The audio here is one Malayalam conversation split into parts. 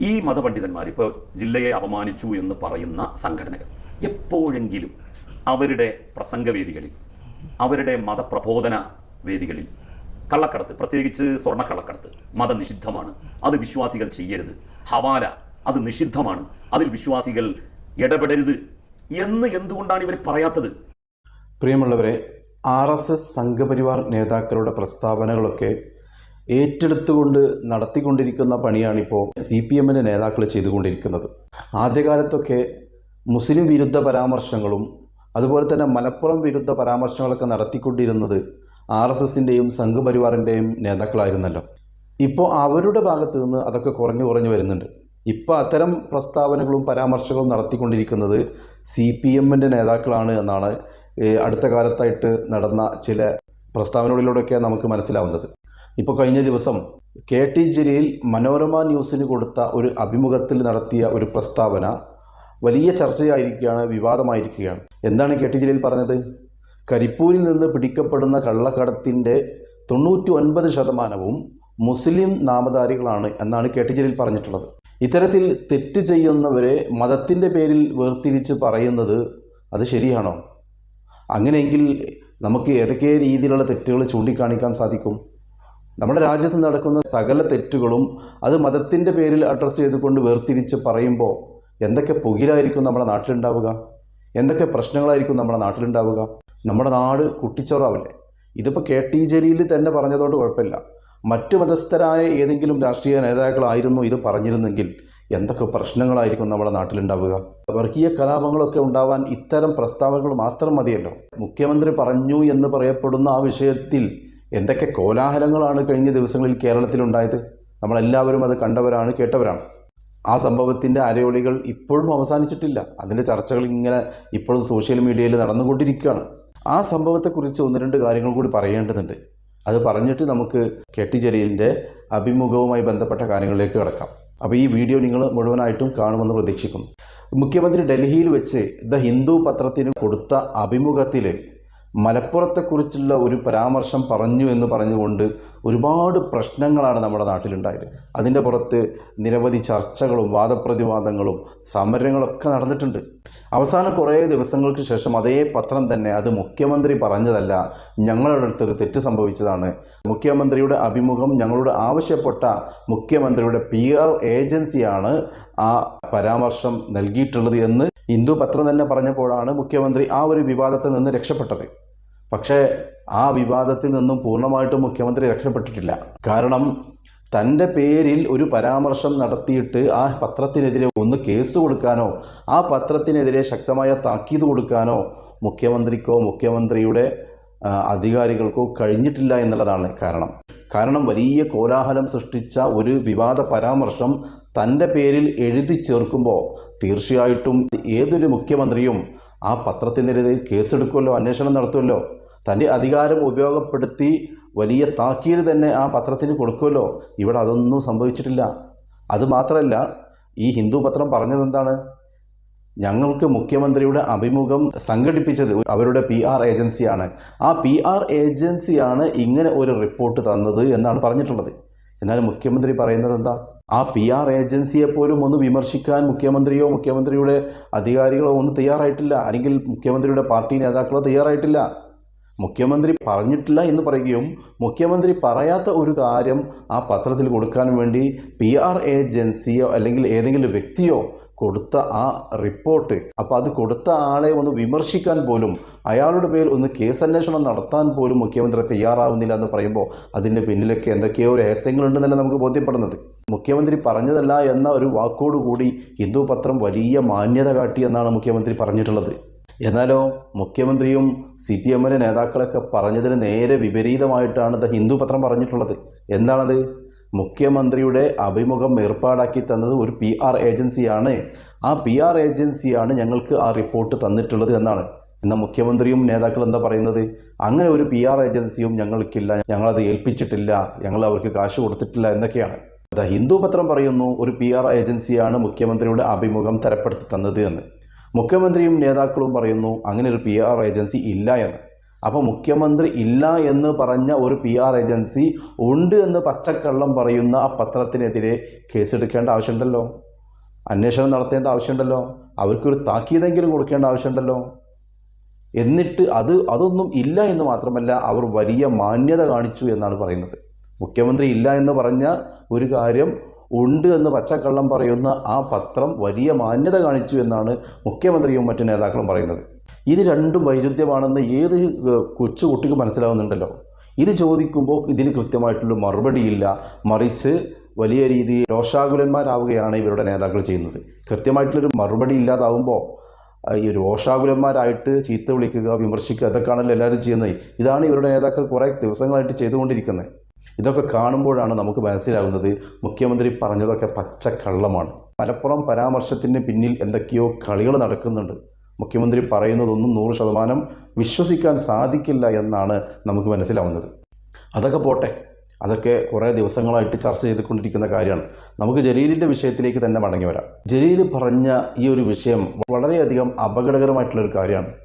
ഈ മതപണ്ഡിതന്മാർ ഇപ്പോൾ ജില്ലയെ അപമാനിച്ചു എന്ന് പറയുന്ന സംഘടനകൾ എപ്പോഴെങ്കിലും അവരുടെ പ്രസംഗവേദികളിൽ അവരുടെ മതപ്രബോധന വേദികളിൽ കള്ളക്കടത്ത് പ്രത്യേകിച്ച് സ്വർണക്കള്ളക്കടത്ത് മതനിഷിദ്ധമാണ്. അത് വിശ്വാസികൾ ചെയ്യരുത്. ഹവാല അത് നിഷിദ്ധമാണ്. അതിൽ വിശ്വാസികൾ ഇടപെടരുത് എന്ന് എന്തുകൊണ്ടാണ് ഇവർ പറയാത്തത്? പ്രിയമുള്ളവരെ ആർ എസ് എസ് സംഘപരിവാർ നേതാക്കളുടെ പ്രസ്താവനകളൊക്കെ ഏറ്റെടുത്തുകൊണ്ട് നടത്തിക്കൊണ്ടിരിക്കുന്ന പണിയാണിപ്പോൾ സി പി എമ്മിന്റെ നേതാക്കൾ ചെയ്തുകൊണ്ടിരിക്കുന്നത്. ആദ്യകാലത്തൊക്കെ മുസ്ലിം വിരുദ്ധ പരാമർശങ്ങളും അതുപോലെ തന്നെ മലപ്പുറം വിരുദ്ധ പരാമർശങ്ങളൊക്കെ നടത്തിക്കൊണ്ടിരുന്നത് ആർ എസ് എസിന്റെയും സംഘപരിവാറിന്റെയും നേതാക്കളായിരുന്നല്ലോ. ഇപ്പോൾ അവരുടെ ഭാഗത്തു നിന്ന് അതൊക്കെ കുറഞ്ഞു കുറഞ്ഞു വരുന്നുണ്ട്. ഇപ്പോൾ അത്തരം പ്രസ്താവനകളും പരാമർശങ്ങളും നടത്തിക്കൊണ്ടിരിക്കുന്നത് സി പി എമ്മിന്റെ നേതാക്കളാണ് എന്നാണ് അടുത്ത കാലത്തായിട്ട് നടന്ന ചില പ്രസ്താവനകളിലൂടെയൊക്കെ നമുക്ക് മനസ്സിലാവുന്നത്. ഇപ്പോൾ കഴിഞ്ഞ ദിവസം കെ ടി ജലീൽ മനോരമ ന്യൂസിന് കൊടുത്ത ഒരു അഭിമുഖത്തിൽ നടത്തിയ ഒരു പ്രസ്താവന വലിയ ചർച്ചയായിരിക്കുകയാണ് വിവാദമായിരിക്കുകയാണ്. എന്താണ് കെ ടി ജലീൽ പറഞ്ഞത്? കരിപ്പൂരിൽ നിന്ന് പിടിക്കപ്പെടുന്ന കള്ളക്കടത്തിന്റെ തൊണ്ണൂറ്റി ഒൻപത് ശതമാനവും മുസ്ലിം നാമധാരികളാണ് എന്നാണ് കെ ടി ജലീൽ പറഞ്ഞിട്ടുള്ളത്. ഇത്തരത്തിൽ തെറ്റ് ചെയ്യുന്നവരെ മതത്തിന്റെ പേരിൽ വേർതിരിച്ച് പറയുന്നത് അത് ശരിയാണോ? അങ്ങനെയെങ്കിൽ നമുക്ക് ഏതൊക്കെ രീതിയിലുള്ള തെറ്റുകൾ ചൂണ്ടിക്കാണിക്കാൻ സാധിക്കും? നമ്മുടെ രാജ്യത്ത് നടക്കുന്ന സകല തെറ്റുകളും അത് മതത്തിന്റെ പേരിൽ അഡ്രസ്സ് ചെയ്തുകൊണ്ട് വേർതിരിച്ച് പറയുമ്പോൾ എന്തൊക്കെ പുകിലായിരിക്കും നമ്മുടെ നാട്ടിലുണ്ടാവുക? എന്തൊക്കെ പ്രശ്നങ്ങളായിരിക്കും നമ്മുടെ നാട്ടിലുണ്ടാവുക? നമ്മുടെ നാട് കുട്ടിച്ചോറാവില്ലേ? ഇതിപ്പോൾ കെ ടി ജലീൽ തന്നെ പറഞ്ഞതുകൊണ്ട് കുഴപ്പമില്ല. മറ്റു മതസ്ഥരായ ഏതെങ്കിലും രാഷ്ട്രീയ നേതാക്കളായിരുന്നു ഇത് പറഞ്ഞിരുന്നെങ്കിൽ എന്തൊക്കെ പ്രശ്നങ്ങളായിരിക്കും നമ്മുടെ നാട്ടിലുണ്ടാവുക? വർഗീയ കലാപങ്ങളൊക്കെ ഉണ്ടാവാൻ ഇത്തരം പ്രസ്താവനകൾ മാത്രം മതിയല്ലോ. മുഖ്യമന്ത്രി പറഞ്ഞു എന്ന് പറയപ്പെടുന്ന ആ വിഷയത്തിൽ എന്തൊക്കെ കോലാഹലങ്ങളാണ് കഴിഞ്ഞ ദിവസങ്ങളിൽ കേരളത്തിൽ കേരളത്തിലുണ്ടായത്? നമ്മളെല്ലാവരും അത് കണ്ടവരാണ് കേട്ടവരാണ്. ആ സംഭവത്തിന്റെ അരയോളികൾ ഇപ്പോഴും അവസാനിച്ചിട്ടില്ല. അതിന്റെ ചർച്ചകൾ ഇങ്ങനെ ഇപ്പോഴും സോഷ്യൽ മീഡിയയിൽ നടന്നുകൊണ്ടിരിക്കുകയാണ്. ആ സംഭവത്തെക്കുറിച്ച് ഒന്ന് രണ്ട് കാര്യങ്ങൾ കൂടി പറയേണ്ടതുണ്ട്. അത് പറഞ്ഞിട്ട് നമുക്ക് കെ അഭിമുഖവുമായി ബന്ധപ്പെട്ട കാര്യങ്ങളിലേക്ക് കിടക്കാം. അപ്പോൾ ഈ വീഡിയോ നിങ്ങൾ മുഴുവനായിട്ടും കാണുമെന്ന് പ്രതീക്ഷിക്കുന്നു. മുഖ്യമന്ത്രി ഡൽഹിയിൽ വെച്ച് ദ ഹിന്ദു പത്രത്തിന് കൊടുത്ത അഭിമുഖത്തിൽ മലപ്പുറത്തെക്കുറിച്ചുള്ള ഒരു പരാമർശം പറഞ്ഞു എന്ന് പറഞ്ഞുകൊണ്ട് ഒരുപാട് പ്രശ്നങ്ങളാണ് നമ്മുടെ നാട്ടിലുണ്ടായത്. അതിന്റെ പുറത്ത് നിരവധി ചർച്ചകളും വാദപ്രതിവാദങ്ങളും സമരങ്ങളൊക്കെ നടന്നിട്ടുണ്ട്. അവസാന കുറേ ദിവസങ്ങൾക്ക് ശേഷം അതേ പത്രം തന്നെ അത് മുഖ്യമന്ത്രി പറഞ്ഞതല്ല ഞങ്ങളുടെ അടുത്തൊരു തെറ്റ് സംഭവിച്ചതാണ്. മുഖ്യമന്ത്രിയുടെ അഭിമുഖം ഞങ്ങളോട് ആവശ്യപ്പെട്ട മുഖ്യമന്ത്രിയുടെ പി ആർ ഏജൻസിയാണ് ആ പരാമർശം നൽകിയിട്ടുള്ളത് എന്ന് ഹിന്ദു പത്രം തന്നെ പറഞ്ഞപ്പോഴാണ് മുഖ്യമന്ത്രി ആ ഒരു വിവാദത്തിൽ നിന്ന് രക്ഷപ്പെട്ടത്. പക്ഷേ ആ വിവാദത്തിൽ നിന്നും പൂർണമായിട്ടും മുഖ്യമന്ത്രി രക്ഷപ്പെട്ടിട്ടില്ല. കാരണം തന്റെ പേരിൽ ഒരു പരാമർശം നടത്തിയിട്ട് ആ പത്രത്തിനെതിരെ ഒന്ന് കേസ് കൊടുക്കാനോ ആ പത്രത്തിനെതിരെ ശക്തമായ താക്കീത് കൊടുക്കാനോ മുഖ്യമന്ത്രിക്കോ മുഖ്യമന്ത്രിയുടെ അധികാരികൾക്കോ കഴിഞ്ഞിട്ടില്ല എന്നുള്ളതാണ് കാരണം. കാരണം വലിയ കോലാഹലം സൃഷ്ടിച്ച ഒരു വിവാദ പരാമർശം തന്റെ പേരിൽ എഴുതി ചേർക്കുമ്പോൾ തീർച്ചയായിട്ടും ഏതൊരു മുഖ്യമന്ത്രിയും ആ പത്രത്തിനെതിരെ കേസെടുക്കുമല്ലോ അന്വേഷണം നടത്തുമല്ലോ തന്റെ അധികാരം ഉപയോഗപ്പെടുത്തി വലിയ താക്കീത് തന്നെ ആ പത്രത്തിന് കൊടുക്കുമല്ലോ. ഇവിടെ അതൊന്നും സംഭവിച്ചിട്ടില്ല. അതുമാത്രമല്ല ഈ ഹിന്ദു പത്രം പറഞ്ഞത് എന്താണ്? ഞങ്ങൾക്ക് മുഖ്യമന്ത്രിയുടെ അഭിമുഖം സംഘടിപ്പിച്ചത് അവരുടെ പി ആർ ഏജൻസിയാണ്. ആ പി ആർ ഏജൻസിയാണ് ഇങ്ങനെ ഒരു റിപ്പോർട്ട് തന്നത് എന്നാണ് പറഞ്ഞിട്ടുള്ളത്. എന്നാൽ മുഖ്യമന്ത്രി പറയുന്നത് എന്താ? ആ പി ആർ ഏജൻസിയെ പോലും ഒന്ന് വിമർശിക്കാൻ മുഖ്യമന്ത്രിയോ മുഖ്യമന്ത്രിയുടെ അധികാരികളോ ഒന്നും തയ്യാറായിട്ടില്ല. അല്ലെങ്കിൽ മുഖ്യമന്ത്രിയുടെ പാർട്ടി നേതാക്കളോ തയ്യാറായിട്ടില്ല. മുഖ്യമന്ത്രി പറഞ്ഞിട്ടില്ല എന്ന് പറയുകയും മുഖ്യമന്ത്രി പറയാത്ത ഒരു കാര്യം ആ പത്രത്തിൽ കൊടുക്കാൻ വേണ്ടി പി ആർ ഏജൻസിയോ അല്ലെങ്കിൽ ഏതെങ്കിലും വ്യക്തിയോ കൊടുത്ത ആ റിപ്പോർട്ട്. അപ്പോൾ അത് കൊടുത്ത ആളെ ഒന്ന് വിമർശിക്കാൻ പോലും അയാളുടെ പേരിൽ ഒന്ന് കേസ് അന്വേഷണം നടത്താൻ പോലും മുഖ്യമന്ത്രി തയ്യാറാവുന്നില്ല എന്ന് പറയുമ്പോൾ അതിന്റെ പിന്നിലൊക്കെ എന്തൊക്കെയോ രഹസ്യങ്ങളുണ്ടെന്നല്ല നമുക്ക് ബോധ്യപ്പെടുന്നത്. മുഖ്യമന്ത്രി പറഞ്ഞതല്ല എന്ന ഒരു വാക്കോടുകൂടി ഹിന്ദു പത്രം വലിയ മാന്യത കാട്ടി എന്നാണ് മുഖ്യമന്ത്രി പറഞ്ഞിട്ടുള്ളത്. എന്നാലോ മുഖ്യമന്ത്രിയും സി പി എമ്മിന്റെ നേതാക്കളൊക്കെ പറഞ്ഞതിന് നേരെ വിപരീതമായിട്ടാണ് ദ ഹിന്ദു പത്രം പറഞ്ഞിട്ടുള്ളത്. എന്താണത്? മുഖ്യമന്ത്രിയുടെ അഭിമുഖം ഏർപ്പാടാക്കി തന്നത് ഒരു പി ആർ ഏജൻസിയാണ്. ആ പി ആർ ഏജൻസിയാണ് ഞങ്ങൾക്ക് ആ റിപ്പോർട്ട് തന്നിട്ടുള്ളത് എന്നാണ്. എന്നാൽ മുഖ്യമന്ത്രിയും നേതാക്കൾ എന്താ പറയുന്നത്? അങ്ങനെ ഒരു പി ആർ ഏജൻസിയും ഞങ്ങൾക്കില്ല. ഞങ്ങളത് ഏൽപ്പിച്ചിട്ടില്ല. ഞങ്ങൾ അവർക്ക് കാശ് കൊടുത്തിട്ടില്ല എന്നൊക്കെയാണ്. ദ ഹിന്ദു പത്രം പറയുന്നു ഒരു പി ആർ ഏജൻസിയാണ് മുഖ്യമന്ത്രിയുടെ അഭിമുഖം തരപ്പെടുത്തി തന്നത് എന്ന്. മുഖ്യമന്ത്രിയും നേതാക്കളും പറയുന്നു അങ്ങനെ ഒരു പി ആർ ഏജൻസി ഇല്ല എന്ന്. അപ്പോൾ മുഖ്യമന്ത്രി ഇല്ല എന്ന് പറഞ്ഞ ഒരു പി ആർ ഏജൻസി ഉണ്ട് എന്ന് പച്ചക്കള്ളം പറയുന്ന ആ പത്രത്തിനെതിരെ കേസെടുക്കേണ്ട ആവശ്യമുണ്ടല്ലോ. അന്വേഷണം നടത്തേണ്ട ആവശ്യമുണ്ടല്ലോ. അവർക്കൊരു താക്കീതെങ്കിലും കൊടുക്കേണ്ട ആവശ്യമുണ്ടല്ലോ. എന്നിട്ട് അത് അതൊന്നും ഇല്ല എന്ന് മാത്രമല്ല അവർ വലിയ മാന്യത കാണിച്ചു എന്നാണ് പറയുന്നത്. മുഖ്യമന്ത്രി ഇല്ല എന്ന് പറഞ്ഞ ഒരു കാര്യം ഉണ്ട് എന്ന് പച്ചക്കള്ളം പറയുന്ന ആ പത്രം വലിയ മാന്യത കാണിച്ചു എന്നാണ് മുഖ്യമന്ത്രിയും മറ്റു നേതാക്കളും പറയുന്നത്. ഇത് രണ്ടും വൈരുദ്ധ്യമാണെന്ന് ഏത് ഏഹ്, കൊച്ചു കുട്ടിക്ക് മനസ്സിലാവുന്നുണ്ടല്ലോ. ഇത് ചോദിക്കുമ്പോൾ ഇതിന് കൃത്യമായിട്ടുള്ള മറുപടിയില്ല. മറിച്ച് വലിയ രീതിയിൽ രോഷാകുലന്മാരാവുകയാണ് ഇവരുടെ നേതാക്കൾ ചെയ്യുന്നത്. കൃത്യമായിട്ടുള്ളൊരു മറുപടി ഇല്ലാതാവുമ്പോൾ ഈ രോഷാകുലന്മാരായിട്ട് ചീത്ത വിളിക്കുക വിമർശിക്കുക അതൊക്കെയാണല്ലോ എല്ലാവരും ചെയ്യുന്നത്. ഇതാണ് ഇവരുടെ നേതാക്കൾ കുറേ ദിവസങ്ങളായിട്ട് ചെയ്തുകൊണ്ടിരിക്കുന്നത്. ഇതൊക്കെ കാണുമ്പോഴാണ് നമുക്ക് മനസ്സിലാകുന്നത് മുഖ്യമന്ത്രി പറഞ്ഞതൊക്കെ പച്ചക്കള്ളമാണ്. മലപ്പുറം പരാമർശത്തിന് പിന്നിൽ എന്തൊക്കെയോ കളികൾ നടക്കുന്നുണ്ട്. മുഖ്യമന്ത്രി പറയുന്നതൊന്നും നൂറ് ശതമാനം വിശ്വസിക്കാൻ സാധിക്കില്ല എന്നാണ് നമുക്ക് മനസ്സിലാവുന്നത്. അതൊക്കെ പോട്ടെ. അതൊക്കെ കുറേ ദിവസങ്ങളായിട്ട് ചർച്ച ചെയ്തുകൊണ്ടിരിക്കുന്ന കാര്യമാണ്. നമുക്ക് ജലീലിന്റെ വിഷയത്തിലേക്ക് തന്നെ മടങ്ങി വരാം. ജലീൽ പറഞ്ഞ ഈ ഒരു വിഷയം വളരെയധികം അപകടകരമായിട്ടുള്ളൊരു കാര്യമാണ്.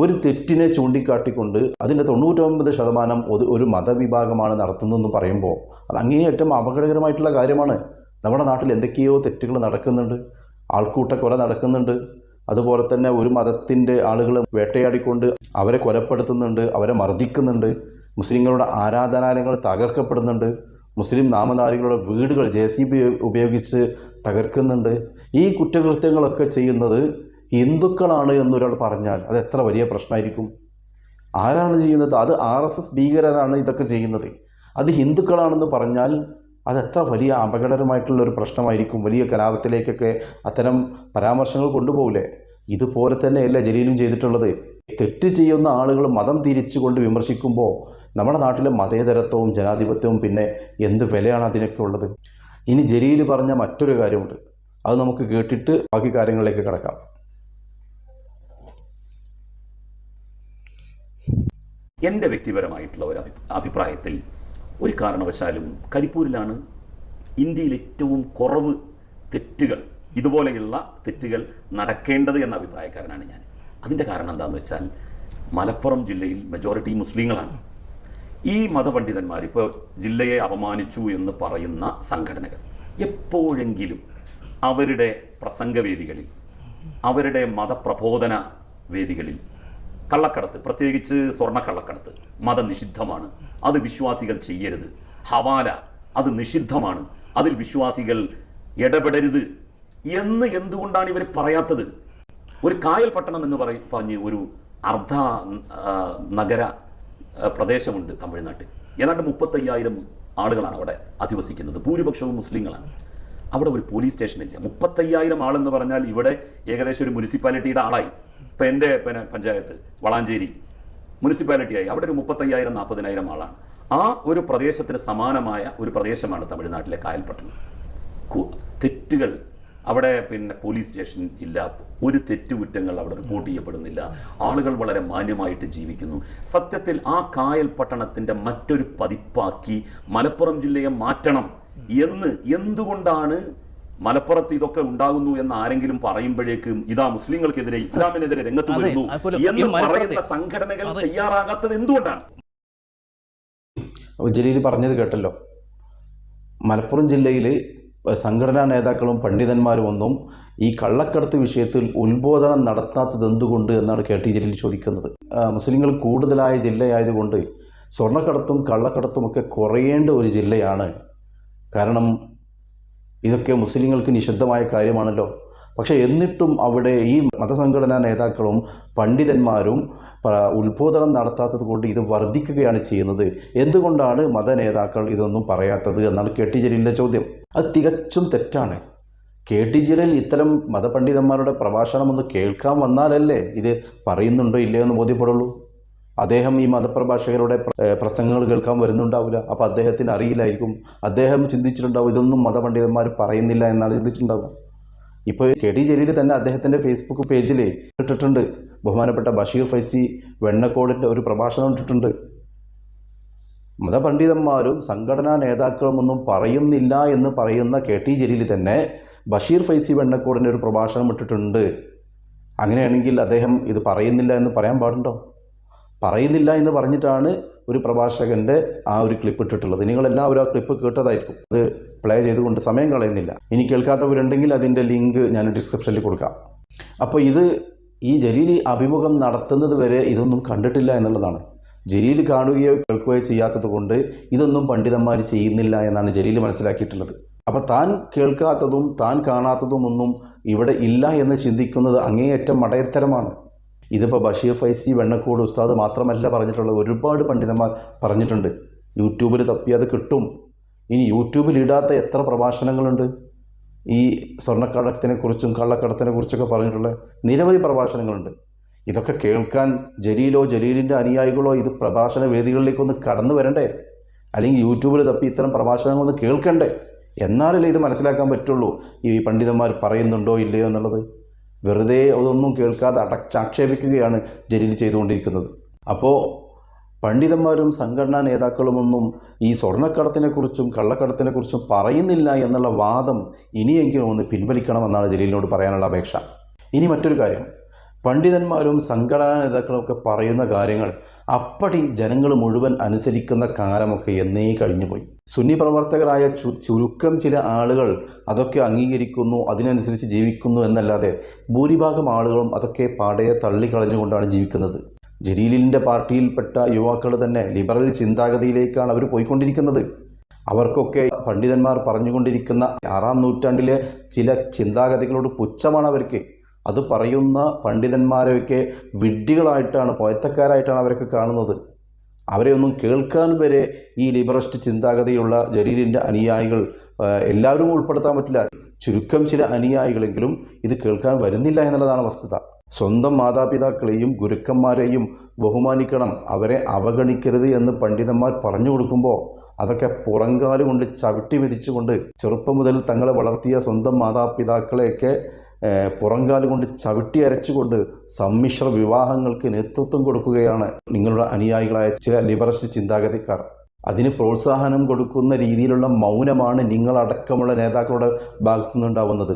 ഒരു തെറ്റിനെ ചൂണ്ടിക്കാട്ടിക്കൊണ്ട് അതിന്റെ തൊണ്ണൂറ്റൊമ്പത് ശതമാനം ഒരു മതവിഭാഗമാണ് നടത്തുന്നതെന്ന് പറയുമ്പോൾ അത് അങ്ങേയറ്റം അപകടകരമായിട്ടുള്ള കാര്യമാണ്. നമ്മുടെ നാട്ടിൽ എന്തൊക്കെയോ തെറ്റുകൾ നടക്കുന്നുണ്ട്. ആൾക്കൂട്ട കൊല നടക്കുന്നുണ്ട്. അതുപോലെ തന്നെ ഒരു മതത്തിന്റെ ആളുകൾ വേട്ടയാടിക്കൊണ്ട് അവരെ കൊലപ്പെടുത്തുന്നുണ്ട് അവരെ മർദ്ദിക്കുന്നുണ്ട്. മുസ്ലിങ്ങളുടെ ആരാധനാലയങ്ങൾ തകർക്കപ്പെടുന്നുണ്ട്. മുസ്ലിം നാമധാരികളുടെ വീടുകൾ ജെ സി ബി ഉപയോഗിച്ച് തകർക്കുന്നുണ്ട്. ഈ കുറ്റകൃത്യങ്ങളൊക്കെ ചെയ്യുന്നത് ഹിന്ദുക്കളാണ് എന്നൊരാൾ പറഞ്ഞാൽ അത് എത്ര വലിയ പ്രശ്നമായിരിക്കും? ആരാണ് ചെയ്യുന്നത്? അത് ആർ എസ് എസ് ഭീകരരാണ് ഇതൊക്കെ ചെയ്യുന്നത്. അത് ഹിന്ദുക്കളാണെന്ന് പറഞ്ഞാൽ അത് എത്ര വലിയ അപകടകരമായിട്ടുള്ള ഒരു പ്രശ്നമായിരിക്കും. വലിയ കലാപത്തിലേക്കൊക്കെ അത്തരം പരാമർശങ്ങൾ കൊണ്ടുപോകില്ലേ? ഇതുപോലെ തന്നെയല്ല ജലീലും ചെയ്തിട്ടുള്ളത്. തെറ്റ് ചെയ്യുന്ന ആളുകൾ മതം തിരിച്ചുകൊണ്ട് വിമർശിക്കുമ്പോൾ നമ്മുടെ നാട്ടിലെ മതേതരത്വവും ജനാധിപത്യവും പിന്നെ എന്ത് വിലയാണ് അതിനൊക്കെ ഉള്ളത്? ഇനി ജലീൽ പറഞ്ഞ മറ്റൊരു കാര്യമുണ്ട്. അത് നമുക്ക് കേട്ടിട്ട് ബാക്കി കാര്യങ്ങളിലേക്ക് കിടക്കാം. എന്റെ വ്യക്തിപരമായിട്ടുള്ള ഒരു അഭിപ്രായത്തിൽ ഒരു കാരണവശാലും കരിപ്പൂരിലാണ് ഇന്ത്യയിൽ ഏറ്റവും കുറവ് തെറ്റുകൾ ഇതുപോലെയുള്ള തെറ്റുകൾ നടക്കേണ്ടത് എന്ന അഭിപ്രായക്കാരനാണ് ഞാൻ. അതിന്റെ കാരണം എന്താണെന്ന് വെച്ചാൽ മലപ്പുറം ജില്ലയിൽ മെജോറിറ്റി മുസ്ലിങ്ങളാണ്. ഈ മതപണ്ഡിതന്മാർ ഇപ്പോൾ ജില്ലയെ അപമാനിച്ചു എന്ന് പറയുന്ന സംഘടനകൾ എപ്പോഴെങ്കിലും അവരുടെ പ്രസംഗവേദികളിൽ അവരുടെ മതപ്രബോധന വേദികളിൽ കള്ളക്കടത്ത് പ്രത്യേകിച്ച് സ്വർണ കള്ളക്കടത്ത്. മതനിഷിദ്ധമാണ് അത് വിശ്വാസികൾ ചെയ്യരുത്. ഹവാല അത് നിഷിദ്ധമാണ്. അതിൽ വിശ്വാസികൾ ഇടപെടരുത്. എന്ന് എന്തുകൊണ്ടാണ് ഇവർ പറയാത്തത്? ഒരു കായൽ പട്ടണം എന്ന് പറയും പറഞ്ഞ് ഒരു അർദ്ധ നഗര പ്രദേശമുണ്ട് തമിഴ്നാട്ടിൽ. ഏതാണ്ട് മുപ്പത്തയ്യായിരം ആളുകളാണ് അവിടെ അധിവസിക്കുന്നത്. ഭൂരിപക്ഷവും മുസ്ലിങ്ങളാണ്. അവിടെ ഒരു പോലീസ് സ്റ്റേഷൻ സ്റ്റേഷനില്ല. മുപ്പത്തയ്യായിരം ആളെന്ന് പറഞ്ഞാൽ ഇവിടെ ഏകദേശം ഒരു മുനിസിപ്പാലിറ്റിയുടെ ആളായി. ഇപ്പം എന്റെ പിന്നെ പഞ്ചായത്ത് വളാഞ്ചേരി മുനിസിപ്പാലിറ്റിയായി. അവിടെ ഒരു മുപ്പത്തയ്യായിരം നാൽപ്പതിനായിരം ആളാണ്. ആ ഒരു പ്രദേശത്തിന് സമാനമായ ഒരു പ്രദേശമാണ് തമിഴ്നാട്ടിലെ കായൽപട്ടണം. തെറ്റുകൾ അവിടെ പിന്നെ പോലീസ് സ്റ്റേഷൻ ഇല്ല. ഒരു തെറ്റുകുറ്റങ്ങൾ അവിടെ റിപ്പോർട്ട് ചെയ്യപ്പെടുന്നില്ല. ആളുകൾ വളരെ മാന്യമായിട്ട് ജീവിക്കുന്നു. സത്യത്തിൽ ആ കായൽ പട്ടണത്തിന്റെ മറ്റൊരു പതിപ്പാക്കി മലപ്പുറം ജില്ലയെ മാറ്റണം എന്ന് എന്തുകൊണ്ടാണ് മലപ്പുറത്ത് ഇതൊക്കെ ഉണ്ടാകുന്നു എന്ന് ആരെങ്കിലും പറയുമ്പോഴേക്കും ഇതാ മുസ്ലിങ്ങൾക്കെതിരെ ഇസ്ലാമിനെതിരെ രംഗത്ത് വരുന്നു എന്ന് പറയുന്ന സംഘടനകൾ. തയ്യാറാകാത്തത് എന്തുകൊണ്ടാണ്? അപ്പോൾ ജലീൽ പറഞ്ഞത് കേട്ടല്ലോ. മലപ്പുറം ജില്ലയിൽ സംഘടനാ നേതാക്കളും പണ്ഡിതന്മാരും ഒന്നും ഈ കള്ളക്കടത്ത് വിഷയത്തിൽ ഉത്ബോധനം നടത്താത്തത് എന്തുകൊണ്ട് എന്നാണ് കെ ടി ജലീൽ ചോദിക്കുന്നത്. മുസ്ലിങ്ങൾ കൂടുതലായ ജില്ലയായതുകൊണ്ട് സ്വർണക്കടത്തും കള്ളക്കടത്തും ഒക്കെ കുറയേണ്ട ഒരു ജില്ലയാണ്. കാരണം ഇതൊക്കെ മുസ്ലിങ്ങൾക്ക് നിഷിദ്ധമായ കാര്യമാണല്ലോ. പക്ഷേ എന്നിട്ടും അവിടെ ഈ മതസംഘടനാ നേതാക്കളും പണ്ഡിതന്മാരും ഉത്ബോധനം നടത്താത്തത് കൊണ്ട് ഇത് വർദ്ധിക്കുകയാണ് ചെയ്യുന്നത്. എന്തുകൊണ്ടാണ് മത നേതാക്കൾ ഇതൊന്നും പറയാത്തത് എന്നാണ് കെ ടി ജലീലിന്റെ ചോദ്യം. അത് തികച്ചും തെറ്റാണ്. കെ ടി ജലീൽ ഇത്തരം മതപണ്ഡിതന്മാരുടെ പ്രഭാഷണം ഒന്ന് കേൾക്കാൻ വന്നാലല്ലേ ഇത് പറയുന്നുണ്ടോ ഇല്ലയോ എന്ന് ബോധ്യപ്പെടുള്ളൂ. അദ്ദേഹം ഈ മതപ്രഭാഷകരുടെ പ്ര- പ്രസംഗങ്ങൾ കേൾക്കാൻ വരുന്നുണ്ടാവില്ല. അപ്പോൾ അദ്ദേഹത്തിന് അറിയില്ലായിരിക്കും. അദ്ദേഹം ചിന്തിച്ചിട്ടുണ്ടാവും ഇതൊന്നും മതപണ്ഡിതന്മാർ പറയുന്നില്ല എന്നാണ് ചിന്തിച്ചിട്ടുണ്ടാവുക. ഇപ്പോൾ കെ ടി ജലീൽ തന്നെ അദ്ദേഹത്തിന്റെ ഫേസ്ബുക്ക് പേജിൽ ഇട്ടിട്ടുണ്ട്. ബഹുമാനപ്പെട്ട ബഷീർ ഫൈസി വെണ്ണക്കോടിന്റെ ഒരു പ്രഭാഷണം ഇട്ടിട്ടുണ്ട്. മതപണ്ഡിതന്മാരും സംഘടനാ നേതാക്കളും ഒന്നും പറയുന്നില്ല എന്ന് പറയുന്ന കെ ടി ജലീൽ തന്നെ ബഷീർ ഫൈസി വെണ്ണക്കോടിന്റെ ഒരു പ്രഭാഷണം ഇട്ടിട്ടുണ്ട്. അങ്ങനെയാണെങ്കിൽ അദ്ദേഹം ഇത് പറയുന്നില്ല എന്ന് പറയാൻ പാടുണ്ടോ? പറയുന്നില്ല എന്ന് പറഞ്ഞിട്ടാണ് ഒരു പ്രഭാഷകന്റെ ആ ഒരു ക്ലിപ്പ് ഇട്ടിട്ടുള്ളത്. നിങ്ങളെല്ലാവരും ആ ക്ലിപ്പ് കേട്ടതായിരിക്കും. അത് പ്ലേ ചെയ്തുകൊണ്ട് സമയം കളയുന്നില്ല. ഇനി കേൾക്കാത്തവരുണ്ടെങ്കിൽ അതിന്റെ ലിങ്ക് ഞാൻ ഡിസ്ക്രിപ്ഷനിൽ കൊടുക്കാം. അപ്പോൾ ഇത് ഈ ജലീലി അഭിമുഖം നടത്തുന്നത് വരെ ഇതൊന്നും കണ്ടിട്ടില്ല എന്നുള്ളതാണ്. ജലീൽ കാണുകയോ കേൾക്കുകയോ ചെയ്യാത്തത് കൊണ്ട് ഇതൊന്നും പണ്ഡിതന്മാർ ചെയ്യുന്നില്ല എന്നാണ് ജലീൽ മനസ്സിലാക്കിയിട്ടുള്ളത്. അപ്പോൾ താൻ കേൾക്കാത്തതും താൻ കാണാത്തതും ഒന്നും ഇവിടെ ഇല്ല എന്ന് ചിന്തിക്കുന്നത് അങ്ങേയറ്റം മടയത്തരമാണ്. ഇതിപ്പോൾ ബഷീർ ഫൈസി വെണ്ണക്കൂട് ഉസ്താദ് മാത്രമല്ല പറഞ്ഞിട്ടുള്ളത്. ഒരുപാട് പണ്ഡിതന്മാർ പറഞ്ഞിട്ടുണ്ട്. യൂട്യൂബിൽ തപ്പി അത് കിട്ടും. ഇനി യൂട്യൂബിൽ ഇടാത്ത എത്ര പ്രഭാഷണങ്ങളുണ്ട്? ഈ സ്വർണക്കടത്തിനെക്കുറിച്ചും കള്ളക്കടത്തിനെക്കുറിച്ചൊക്കെ പറഞ്ഞിട്ടുള്ള നിരവധി പ്രഭാഷണങ്ങളുണ്ട്. ഇതൊക്കെ കേൾക്കാൻ ജലീലോ ജലീലിന്റെ അനുയായികളോ ഇത് പ്രഭാഷണ വേദികളിലേക്കൊന്ന് കടന്നു വരണ്ടേ? അല്ലെങ്കിൽ യൂട്യൂബിൽ തപ്പി ഇത്തരം പ്രഭാഷണങ്ങളൊന്ന് കേൾക്കണ്ടേ? എന്നാലല്ലേ ഇത് മനസ്സിലാക്കാൻ പറ്റുള്ളൂ. ഈ പണ്ഡിതന്മാർ പറയുന്നുണ്ടോ ഇല്ലയോ എന്നുള്ളത്. വെറുതെ അതൊന്നും കേൾക്കാതെ അടച്ചാക്ഷേപിക്കുകയാണ് ജലീൽ ചെയ്തുകൊണ്ടിരിക്കുന്നത്. അപ്പോൾ പണ്ഡിതന്മാരും സംഘടനാ നേതാക്കളുമൊന്നും ഈ സ്വർണക്കടത്തിനെക്കുറിച്ചും കള്ളക്കടത്തിനെക്കുറിച്ചും പറയുന്നില്ല എന്നുള്ള വാദം ഇനിയെങ്കിലും ഒന്ന് പിൻവലിക്കണമെന്നാണ് ജലീലിനോട് പറയാനുള്ള അപേക്ഷ. ഇനി മറ്റൊരു കാര്യം. പണ്ഡിതന്മാരും സംഘടനാ നേതാക്കളും ഒക്കെ പറയുന്ന കാര്യങ്ങൾ അപ്പടി ജനങ്ങൾ മുഴുവൻ അനുസരിക്കുന്ന കാലമൊക്കെ എന്നേ കഴിഞ്ഞുപോയി. സുന്നി പ്രവർത്തകരായ ചുരുക്കം ചില ആളുകൾ അതൊക്കെ അംഗീകരിക്കുന്നു അതിനനുസരിച്ച് ജീവിക്കുന്നു എന്നല്ലാതെ ഭൂരിഭാഗം ആളുകളും അതൊക്കെ പാടയെ തള്ളിക്കളഞ്ഞുകൊണ്ടാണ് ജീവിക്കുന്നത്. ജലീലിന്റെ പാർട്ടിയിൽപ്പെട്ട യുവാക്കൾ തന്നെ ലിബറൽ ചിന്താഗതിയിലേക്കാണ് അവർ പോയിക്കൊണ്ടിരിക്കുന്നത്. അവർക്കൊക്കെ പണ്ഡിതന്മാർ പറഞ്ഞുകൊണ്ടിരിക്കുന്ന ആറാം നൂറ്റാണ്ടിലെ ചില ചിന്താഗതികളോട് പുച്ഛമാണ് അവർക്ക്. അത് പറയുന്ന പണ്ഡിതന്മാരെയൊക്കെ വിഡ്ഢികളായിട്ടാണ് പോയത്തക്കാരായിട്ടാണ് അവരൊക്കെ കാണുന്നത്. അവരെ ഒന്നും കേൾക്കാൻ വരെ ഈ ലിബറസ്റ്റ് ചിന്താഗതിയുള്ള ജലീലിന്റെ അനുയായികൾ എല്ലാവരും ഉൾപ്പെടുത്താൻ പറ്റില്ല. ചുരുക്കം ചില അനുയായികളെങ്കിലും ഇത് കേൾക്കാൻ വരുന്നില്ല എന്നുള്ളതാണ് വസ്തുത. സ്വന്തം മാതാപിതാക്കളെയും ഗുരുക്കന്മാരെയും ബഹുമാനിക്കണം. അവരെ അവഗണിക്കരുത് എന്ന് പണ്ഡിതന്മാർ പറഞ്ഞു കൊടുക്കുമ്പോൾ അതൊക്കെ പുറങ്കാലുകൊണ്ട് ചവിട്ടി മെതിച്ചുകൊണ്ട് ചെറുപ്പം മുതൽ തങ്ങളെ വളർത്തിയ സ്വന്തം മാതാപിതാക്കളെയൊക്കെ ഏഹ്, പുറങ്കാൽ കൊണ്ട് ചവിട്ടി അരച്ചുകൊണ്ട് സമ്മിശ്ര വിവാഹങ്ങൾക്ക് നേതൃത്വം കൊടുക്കുകയാണ് നിങ്ങളുടെ അനുയായികളായ ചില ലിബറസ് ചിന്താഗതിക്കാർ. അതിന് പ്രോത്സാഹനം കൊടുക്കുന്ന രീതിയിലുള്ള മൗനമാണ് നിങ്ങളടക്കമുള്ള നേതാക്കളുടെ ഭാഗത്തു നിന്നുണ്ടാവുന്നത്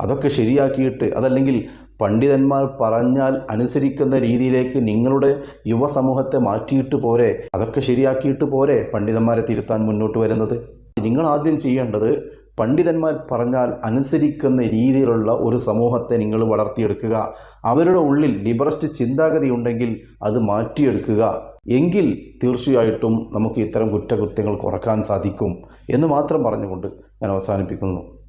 അതൊക്കെ ശരിയാക്കിയിട്ട് അതല്ലെങ്കിൽ പണ്ഡിതന്മാർ പറഞ്ഞാൽ അനുസരിക്കുന്ന രീതിയിലേക്ക് നിങ്ങളുടെ യുവസമൂഹത്തെ മാറ്റിയിട്ട് പോരെ അതൊക്കെ ശരിയാക്കിയിട്ട് പോരെ പണ്ഡിതന്മാരെ തിരുത്താൻ മുന്നോട്ട് വരുന്നത്. നിങ്ങൾ ആദ്യം ചെയ്യേണ്ടത് പണ്ഡിതന്മാർ പറഞ്ഞാൽ അനുസരിക്കുന്ന രീതിയിലുള്ള ഒരു സമൂഹത്തെ നിങ്ങൾ വളർത്തിയെടുക്കുക. അവരുടെ ഉള്ളിൽ ലിബറസ്റ്റ് ചിന്താഗതി ഉണ്ടെങ്കിൽ അത് മാറ്റിയെടുക്കുക. എങ്കിൽ തീർച്ചയായിട്ടും നമുക്ക് ഇത്തരം കുറ്റകൃത്യങ്ങൾ കുറയ്ക്കാൻ സാധിക്കും എന്ന് മാത്രം പറഞ്ഞുകൊണ്ട് ഞാൻ അവസാനിപ്പിക്കുന്നു.